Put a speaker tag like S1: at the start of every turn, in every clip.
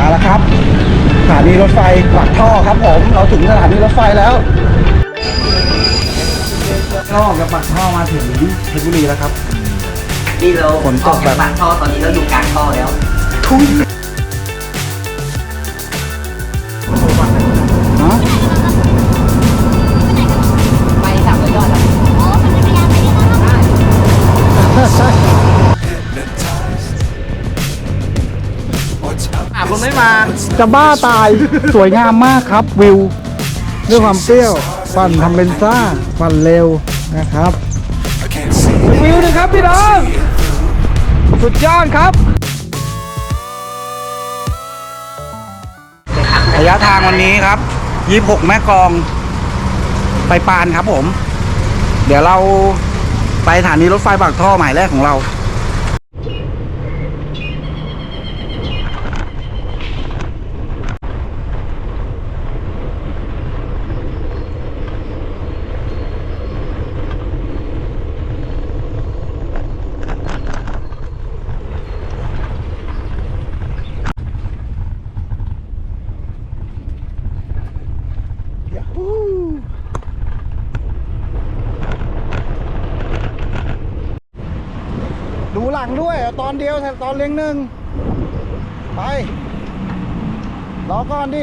S1: เอาละครับสถานีรถไฟปากท่อครับผม เราถึงสถานีรถไฟแล้วเราออกจากปากท่อมาถึงเพชรบุรีแล้วครับ
S2: นี่เรา
S1: ฝนตกแบบ
S2: ออจากปากท่อตอนนี้เราอยู่กลางท่อแล้ว
S1: ทุย
S2: อะ
S1: คุณไม่มาจะบ้าตายสวยงามมากครับวิวด้วยความเปรี้ยวปั่นทำเป็นซ่าปั่นเร็วนะครับวิวหนึงครับพี่น้องสุดยอดครับระยะทางวันนี้ครับ 26 แม่กลอง ไปปานครับผม เดี๋ยวเราไปสถานีรถไฟปากท่อหมายแรกของเรา ดูหลังด้วยเอาตอนเดียวแถบตอนเลี้ยงหนึ่งไปรอก่อนดิ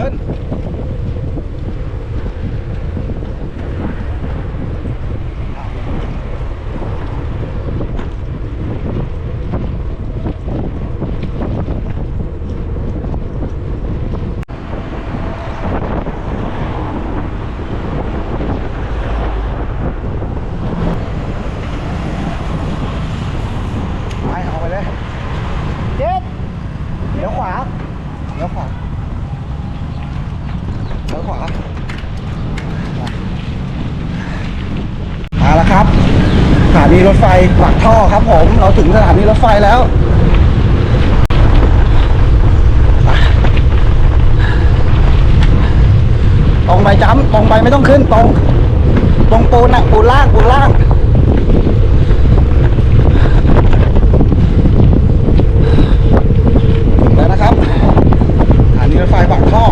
S1: ดินเดินไปเอาไปเลยเจ็ดเดี๋ยวขวาเดี๋ยวขวาเดี๋ยวขวามาแล้วครับ สถานีรถไฟปากท่อครับผม เรา ถึงสถานีรถไฟแล้ว ตรงไปจ้ำตรงไปไม่ต้องขึ้นตรง ตรงปูนน่ะปูนล่างปูนล่างแล้วนะครับสถานีรถไฟปากท่อ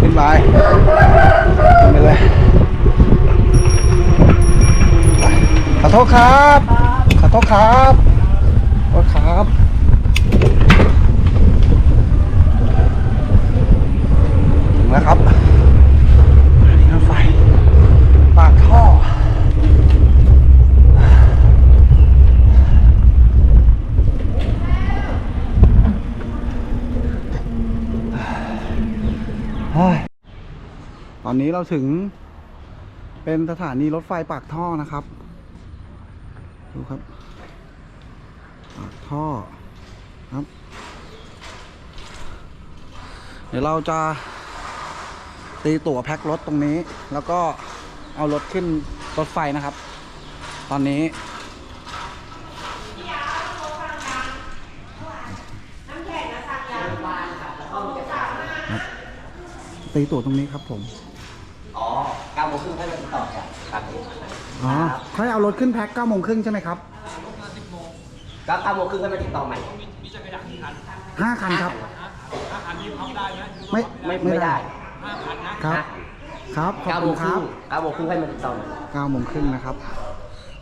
S1: ขึ้นไปขึ้นไปเลยขอ โทษครับ ขอโทษครับขอโทษครับ ถึงแล้วครับสถานีรถไฟ ปากท่อเฮ้ยตอนนี้เราถึงเป็นสถานีรถไฟปากท่อนะครับ ดูครับปากท่อครับ เดี๋ยวเราจะตีตั๋วแพ็ครถตรงนี้ แล้วก็เอารถขึ้นรถไฟนะครับ ตอนนี้ตีตั๋วตรงนี้ครับผม
S2: อ๋อก้าโมงครึ่งให้มาติดต่อกัน ครับผม
S1: อ๋อเขาให้เอารถขึ้นแพ็ค9โมงครึ่งใช่ไหมครับ
S2: ก็เก้าโมงครึ่งให้มาติดต่อใหม่
S1: 5คันครับ ไม่
S2: ไม่ไม่ได้
S1: ครับ ครับขอบ
S2: เก้าโม
S1: คุณ
S2: ง
S1: ค
S2: ครึ่
S1: รั
S2: ง
S1: บ
S2: เก้าโมงครึ่งให้มาติดต่อใหม่
S1: 9โมงครึ่งนะครับ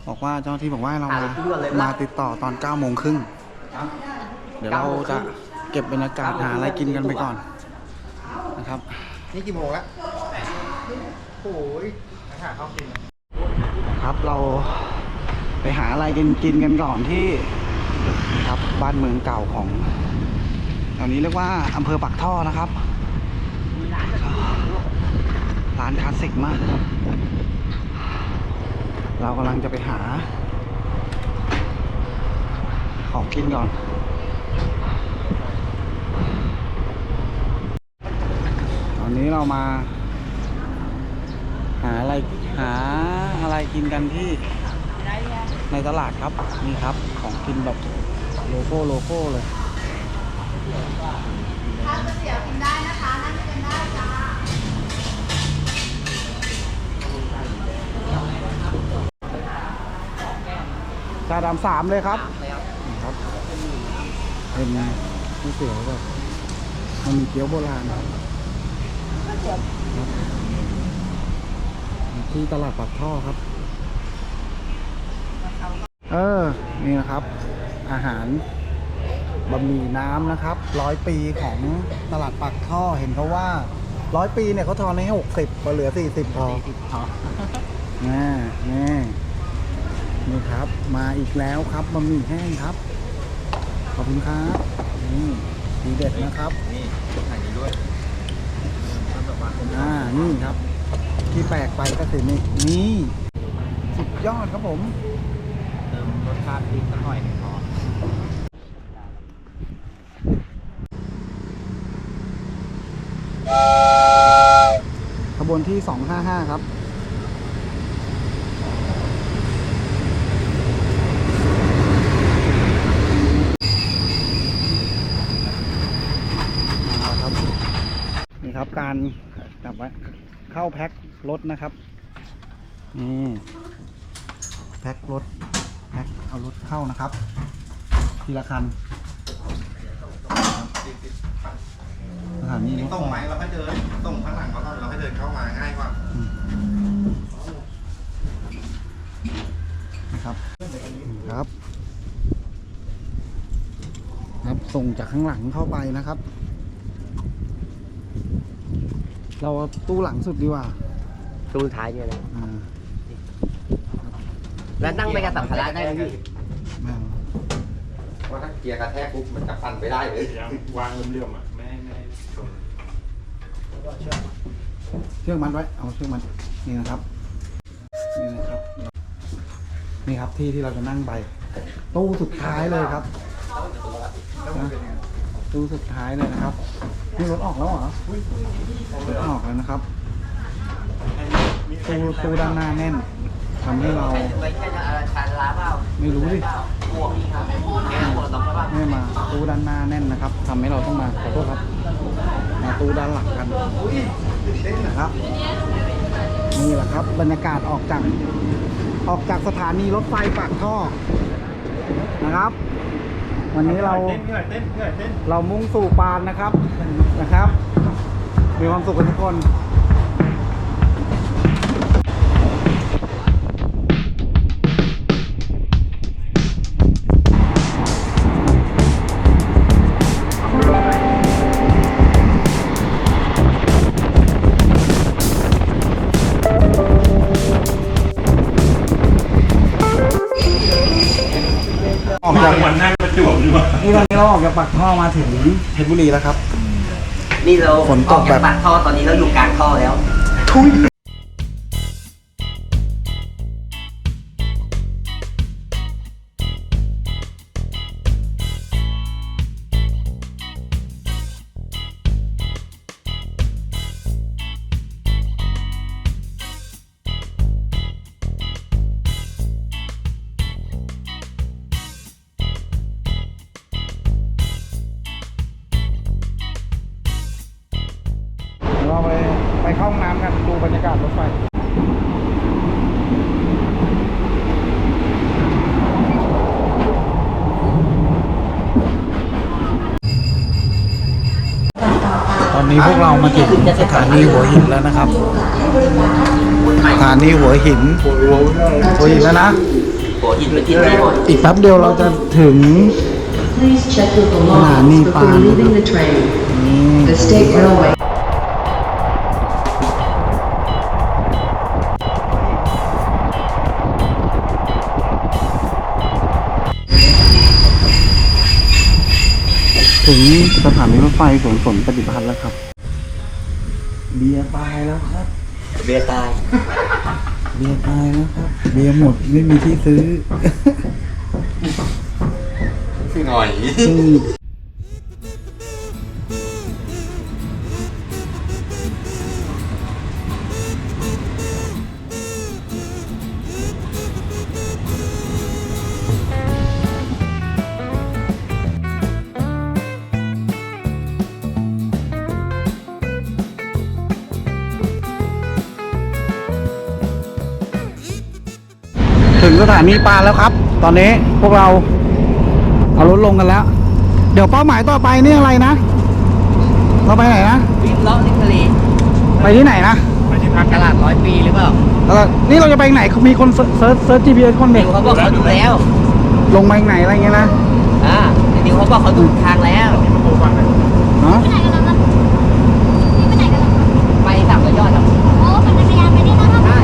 S1: บอกว่าเจ้าหน้าที่บอกว่าให้เรา
S2: อะ
S1: มา
S2: ขึ้นด่วนเลย
S1: มา
S2: ปะ
S1: ติดต่อตอน9โมงครึ่งเดี๋ยวเราจะเก็บบรรยากาศหาอะไรกินกันไปก่อนนะครับ
S3: นี่กี่โมงแล้วโอ้ยหาข้าวกิน
S1: ครับ เราไปหาอะไรกินกินกันก่อนที่ครับบ้านเมืองเก่าของแถวนี้เรียกว่าอำเภอปักท่อนะครับร้านคลาสสิกมาก เรากำลังจะไปหา ของกินก่อนตอนนี้เรามา หาอะไร หาอะไรกินกันที่ในตลาดครับ นี่ครับของกินแบบโลโก้โลโก้เลย
S4: ถ้าก๋วยเตี๋ยวกินได้นะคะนั่งกินได้จ้า
S1: ชาดำสามเลยครับนี่ครับเป็นก๋วยเตี๋ยวแบบมันมีเกี๊ยวโบราณครับ ที่ตลาดปากท่อครับ เออ นี่นะครับ อาหารบะหมี่น้ำนะครับร้อยปีของตลาดปากท่อเห็นเขาว่าร้อยปีเนี่ยเขาทอนให้หกสิบพอเหลือสี่สิบพอ
S2: พอ
S1: น่นี่นี่ครับ มาอีกแล้วครับบะหมี่แห้งครับ ขอบคุณครับนี่ดีเด็ดนะครับ
S3: นี่ถ่ายนี้ด้วยมันแบบว่าผม
S1: อ่านี่ครับ ที่แปลกไปก็คือนี่นี่สุดยอดครับผม
S3: เติมรสชาติพริกสักหน่อยหนึ่งพอ
S1: ขบวนที่ 255 ครับ นี่ครับการกลับไว้เข้าแพ็ค รถนะครับนี่แพ็ครถแพ็คเอารถเข้านะครับ ทีละคันสถานีรถ
S3: ส่งไหมเราให้เดินส่งข้างหลังเราก็เราให้เดินเข้ามาง่ายกว่า
S1: นะครับครับ ครับส่งจากข้างหลังเข้าไปนะครับ เราเอาตู้หลังสุดดีกว่า
S2: ตู้ท้ายเนี่ยนะ
S1: อ่า
S2: แล้วนั่งไปกับสัมภาระได้ไหมพี่
S1: แม่ง
S3: ว่าถ้าเกียร์กระแทกปุ๊บมันจะปั่นไปได้เลย
S5: วางเรื่อมๆอะไม่ให้ไม่ให้ชน
S1: เชือกมัดไว้ เอาเชือกมัดนี่นะครับ นี่นะครับ นี่ครับที่ที่เราจะนั่งไป ตู้สุดท้ายเลยครับนะตู้สุดท้ายเลยนะครับ นี่รถออกแล้วเหรอ รถออกแล้วนะครับ ตู้ตู้ด้านหน้าแน่นทำให้เรา
S2: ไม่
S1: รู้ดิ
S2: นี่มวกต้องระวัง
S1: ไม่มาตู้ด้านหน้าแน่นนะครับทำให้เราต้องมาขอโทษครับมาตู้ด้านหลังกันนะครับนี่แหละครับ บรรยากาศออกจากออกจากสถานีรถไฟปากท่อนะครับ วันนี้เรา
S5: เรา
S1: มุ่งสู่ปานนะครับนะครับมีความสุขกันทุกคน ออกจาก
S5: วันนั่งประจวบอยู่ว่า
S1: นี่ตอนนี้เราออกจากปากท่อมาถึงเพชรบุรีแล้วครับ
S2: นี่เรา
S1: ฝนตก
S2: ออจาก
S1: แบบ
S2: ปากท่อตอนนี้เราอยู่กลางท่อแล้ว
S1: ทุย อนนี้พวกเรามาถึงสถานีหัวหินแล้วนะครับ สถานีหัวหิน หัวหินแล้วนะ
S2: หัวหินเป็นที่ดีหมด
S1: อีกแป๊บเดียวเราจะถึง
S6: Please check your
S1: Nah, ni
S6: belongings before
S1: paham.
S6: leaving the train.
S1: นี่
S6: The State Railway
S1: ถึ สถานีรถไฟสวนสนปฏิพัฒน์แล้วครับ เบียร์ตายแล้วครับ
S2: เบียร์ตาย
S1: เบียร์ตายแล้วครับ เบียร์หมดไม่มีที่ซื้อ
S2: คือหน่อย
S1: สถานีปานแล้วครับ ตอนนี้พวกเราเอารถลงกันแล้ว เดี๋ยวเป้าหมายต่อไปนี่อะไรนะเราไปไหนนะ
S2: วิ่งเลาะริมทะเล
S1: ไปที่ไหนนะ
S5: ไปที่พัก
S2: ตลาดร้อยปีหรือเปล่า
S1: แล้วก็นี่เราจะไปไหนมีคนเซิร์ชเซิร์ชเซิร์ช GPS คนเด็
S2: นิ
S1: ก
S2: วเขาบอกเขาดูแล้ว
S1: ลงมาอีกไหนอะไรเงี้ยนะ
S2: อ่านิวเขาบอกเขาดูทางแล้ว
S5: ประตูฟังเลย
S1: ฮะ
S4: ไปไหนกันแล้วนะนี่ไปไหนกันแล้ว
S2: ไปสามร้อยยอดครับ
S4: โอ้ปั่นจักรยานไปนี่นะครับ
S2: ได้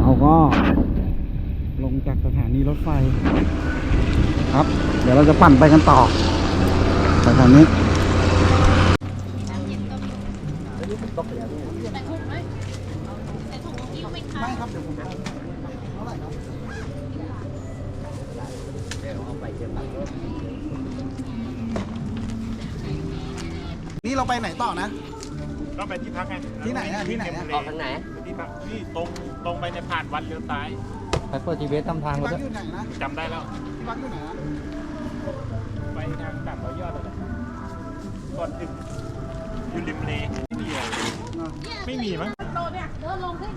S1: เราก็ลงจากสถานีรถ ไฟ ครับ เดี๋ยวเราจะปั่นไปกันต่อสถานี
S4: ใส่ถุงไหมใส่ถุงยิ้วไหมคะ
S1: ไม่ครับเดี๋ยวผมนี่เราไปไหนต่อนะ
S5: ก็ไปที่พักไง
S1: ที่ไหนอะที่ไหนอะ
S2: ออกทางไหน
S5: ที่พักนี่ตรงตรงไปในผ่านวัดเลี้ยวซ้าย
S3: ไปเปิดทีวีทำทาง
S1: ที่
S3: รถ
S1: พักอยู่ไหนนะ
S5: จำได้แล้ว
S1: ที่พักอยู่ไหนนะ
S5: ไปทางสามร้อยยอดอะไรก่อนถึงอยู่ริมเลไม่มีอะไรไม่มีมั้ง
S4: โดนเนี่ยเดินลงขึ้น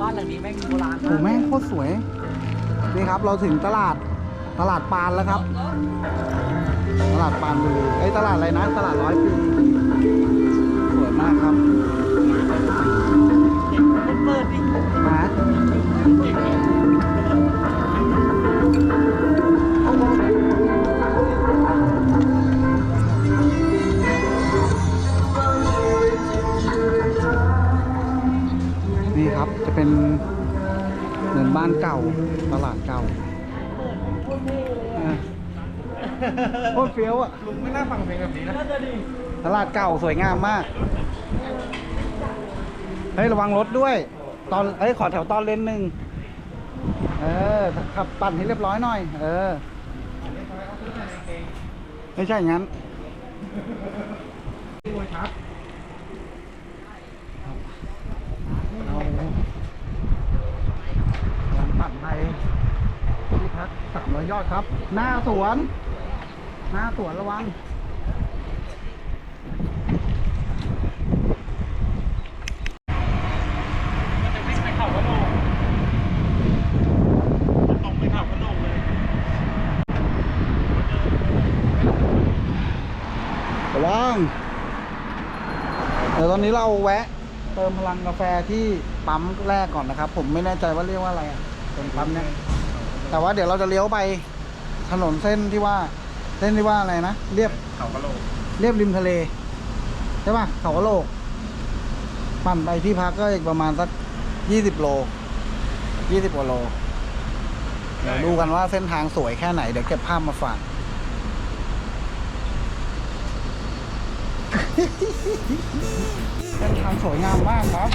S2: บ้านหลังนี้แม่งโบราณ
S1: โหแม่งโคตรสวย นี่ครับเราถึงตลาดตลาดปานแล้วครับ ตลาดปานบุรีเอ้ยตลาดอะไรนะ ตลาดร้อยปี สวยมากครับ
S2: เป็
S1: นเหมือนบ้านเก่าตลาดเก่าอะโคตรเฟี้ยวอะ
S3: ลุงไม่น่าฟังเพลงแบบนี้นะ
S1: ตลาดเก่าสวยงามมาก เฮ้ย ระวังรถด้วย ตอนเฮ้ย ขอแถวตอนเลนหนึ่ง เออ ขับปั่นให้เรียบร้อยหน่อย เออ ไม่ใช่อย่างนั้นเราลองปั่นไป ที่พักสามร้อยยอดครับ หน้าสวน หน้าสวนระวัง
S5: จะวิ่งไปเขางเขากระโหลกเลย
S1: ระวังเดี๋ยวตอนนี้เราแวะ เติมพลังกาแฟที่ปั๊มแรกก่อนนะครับ ผมไม่แน่ใจว่าเรียกว่าอะไรอะ เป็นปั๊มเนี่ยแต่ว่าเดี๋ยวเราจะเลี้ยวไปถนนเส้นที่ว่า เส้นที่ว่าอะไรนะเรียบ
S5: เขากระโหลก
S1: เรียบริมทะเลใช่ป่ะเขากะโหลกปั่นไปที่พักก็อีกประมาณสักยี่สิบโลยี่สิบกว่าโลเดี๋ยวดูกันว่าเส้นทางสวยแค่ไหนเดี๋ยวเก็บภาพมาฝากเส้นทางสวยงามมากครับ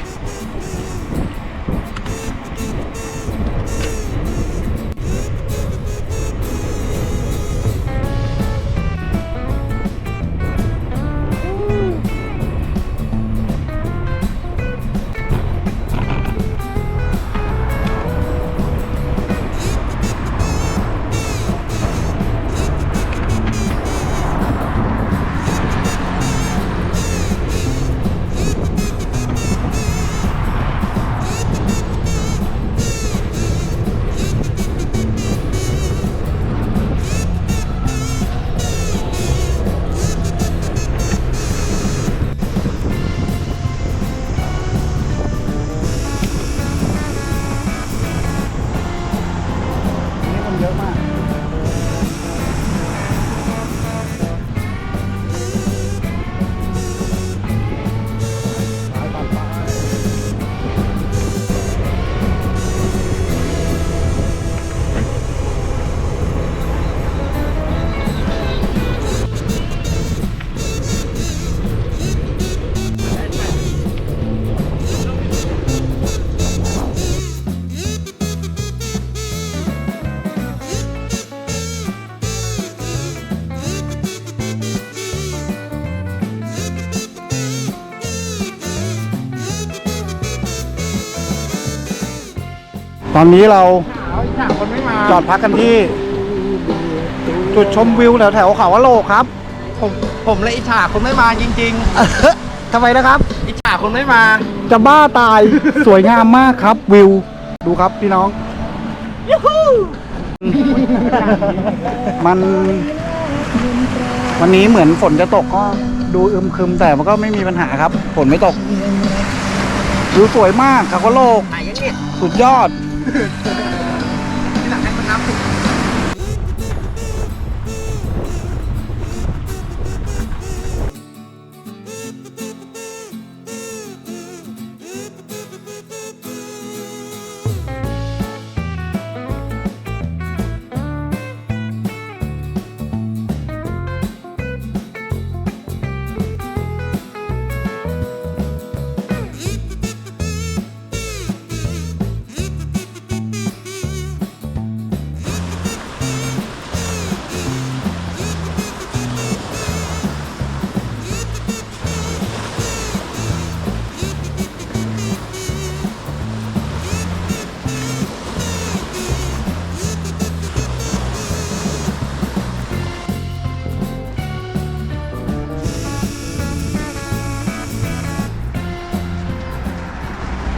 S1: ตอนนี้เรา
S3: เอาอีกสามคนไม่มา
S1: จอดพักกันที่ จุดชมวิวแถวแถวๆเขาวะโลกครับ
S3: ผมผมเลยอิจฉาคนไม่มาจริง
S1: ทำไมนะครับ
S3: ๆอิจฉาคนไม่มา
S1: จะบ้าตายสวยงามมากครับวิว ดูครับพี่น้อง มันวันนี้เหมือนฝนจะตกก็ดูอึมครึมแต่มันก็ไม่มีปัญหาครับ ฝนไม่ตกวิวสวยมากเขาวะโลก
S3: หายยังเนี่ย
S1: สุดยอด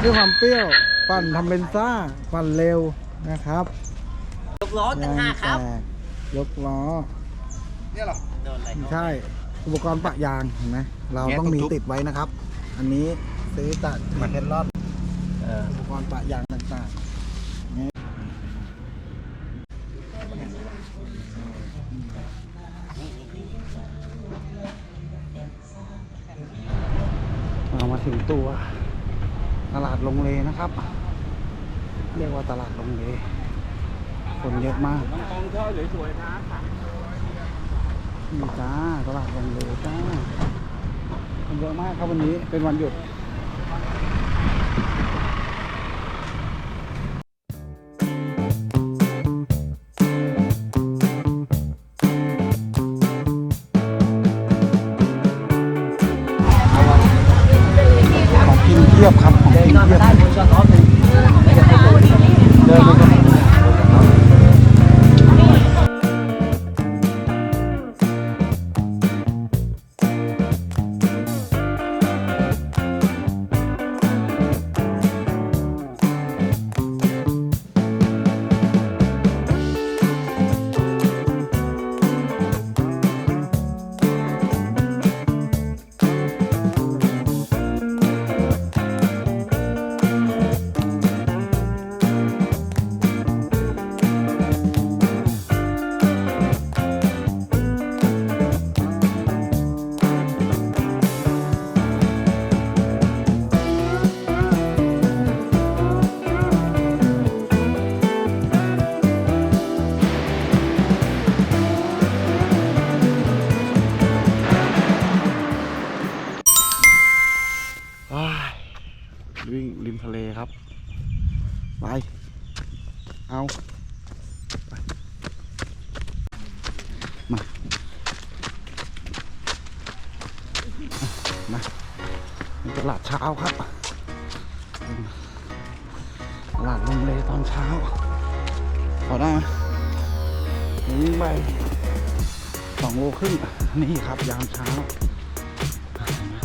S1: ด้วยความเปรี้ยว ปั่นทำเป็นซ่า ปั่นเร็วนะครับ
S2: ยกล้อต่างหากครับ
S1: ยางแตกยกล้อ
S3: เนี่ยเหรอ
S2: โดนอะไร
S1: ไม่ใช่ อุปกรณ์ปะยางเห็นไหมเรา
S3: เนี่ย
S1: ต้องมี
S3: ทุบๆ
S1: ติดไว้นะครับ อันนี้ซื้อจากมาเทนลอนอุปกรณ์ปะยางต่างๆนี่เรามาถึงตัวต ลาดลงเลนะครับ เรียกว่าตลาดลงเลคนเยอะมาก
S5: กองช่อสวยๆนะ
S1: นี่จ้าตลาดลงเลจ้าคนเยอะมากครับวันนี้เป็นวันหยุด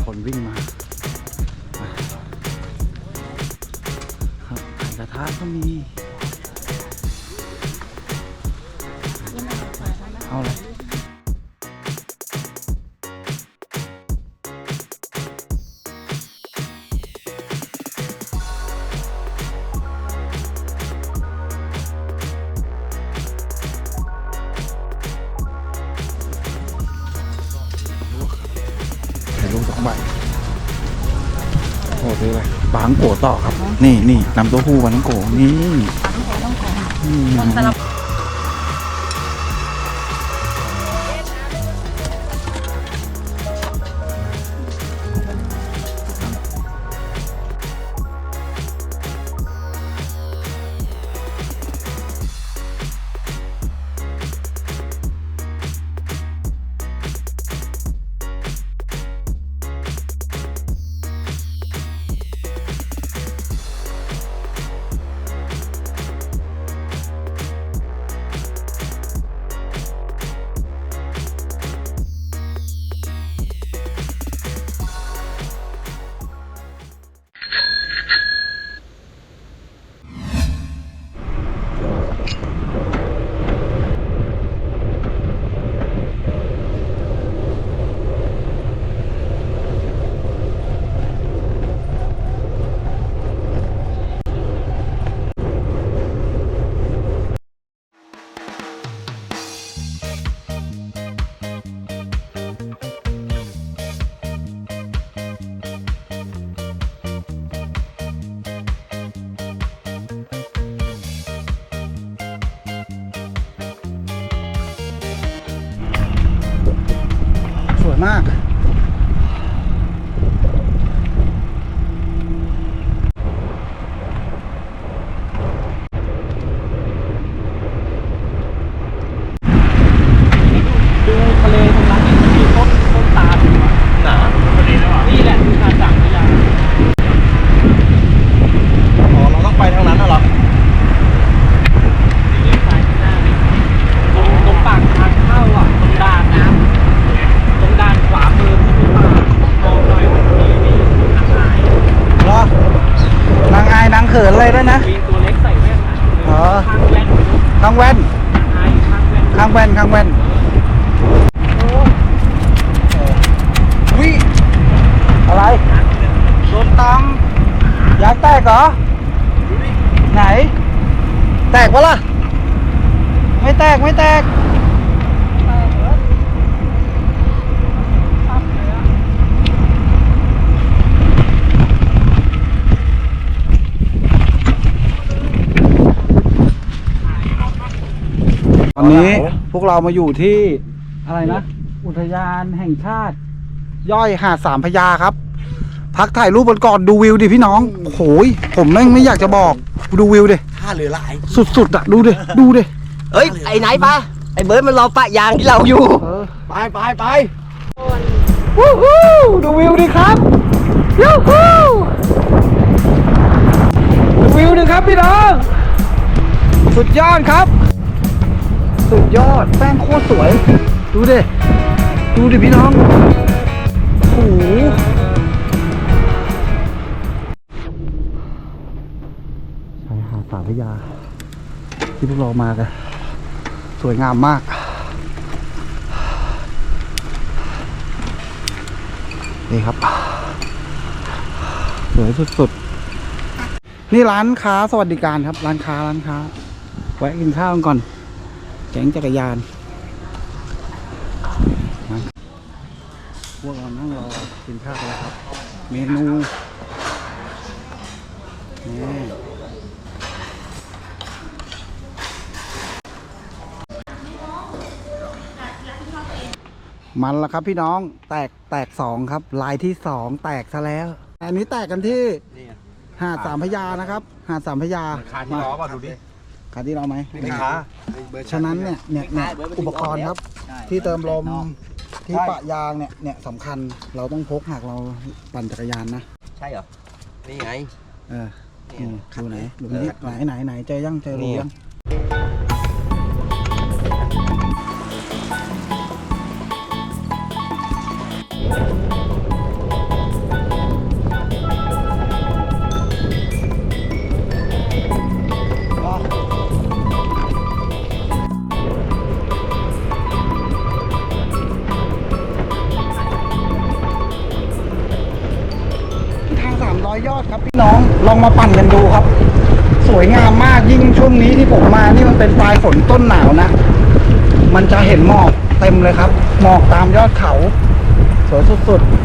S1: คนวิ่งมาครับไข่กระทะก็มี เอาเลยถ่าย นี่นี่นำเตัวหู้บางโกะนี่นี่
S5: วก
S3: เรา
S5: มาอยู่
S1: ที่อะไรนะ อุทยานแห่งชาติ ย่อยหาดสามพระยาครับ พักถ่ายรูปบนก่อนดูวิวดิพี่น้องโหยผมแม่งไม่อยากจะบอกดูวิวดิ
S2: ท่าเรือหลาย
S1: สุดๆอะดูดิดูดิ
S2: เอ้ยไอ้ไหนปะไอ้เบิร์ดมันรอปะยางที่เราอยู่
S3: ไปไปไป
S1: วู้ฮู้ดูวิวดิครับยูฮู้ดูวิวดิครับพี่น้อง สุดยอดครับ สุดยอด แป้งโคตรสวย ดูดิ ดูดิพี่น้องโอ้โหชายหาดสาพยา ที่พวกเรามากัน สวยงามมาก นี่ครับ สวยสุดๆ นี่ร้านค้าสวัสดิการครับ ร้านค้าร้านค้า แวะกินข้าวกันก่อน แก๊งจักรยานพวกเรานั่งรอกินข้าวแล้วครับ เมนูนี่มันละครับพี่น้องแตกแตกสองครับ ลายที่สองแตกซะแล้ว อันนี้แตกกันที่หาดสามพระยานะครับ หาดสามพระยา
S3: คาที่ล้อป่ะดูดิ
S1: ขาที่เราไหม
S3: ไม่ค้า
S1: ฉะนั้นเนี่ยเนี่ยเนี่ยอุปกรณ์ครับ ที่เติมลมที่ปะยางเนี่ยเนี่ยสำคัญเราต้องพกหากเราปั่นจักรยานนะ
S2: ใช่เหรอ นี่ไง
S1: เออนี่ดูไหนดูนี่ไหนไหนไหนเจอยังเจอรูยัง ลองมาปั่นกันดูครับ สวยงามมากยิ่งช่วงนี้ที่ผมมานี่มันเป็นปลายฝนต้นหนาวนะ มันจะเห็นหมอกเต็มเลยครับ หมอกตามยอดเขา สวยสุดๆ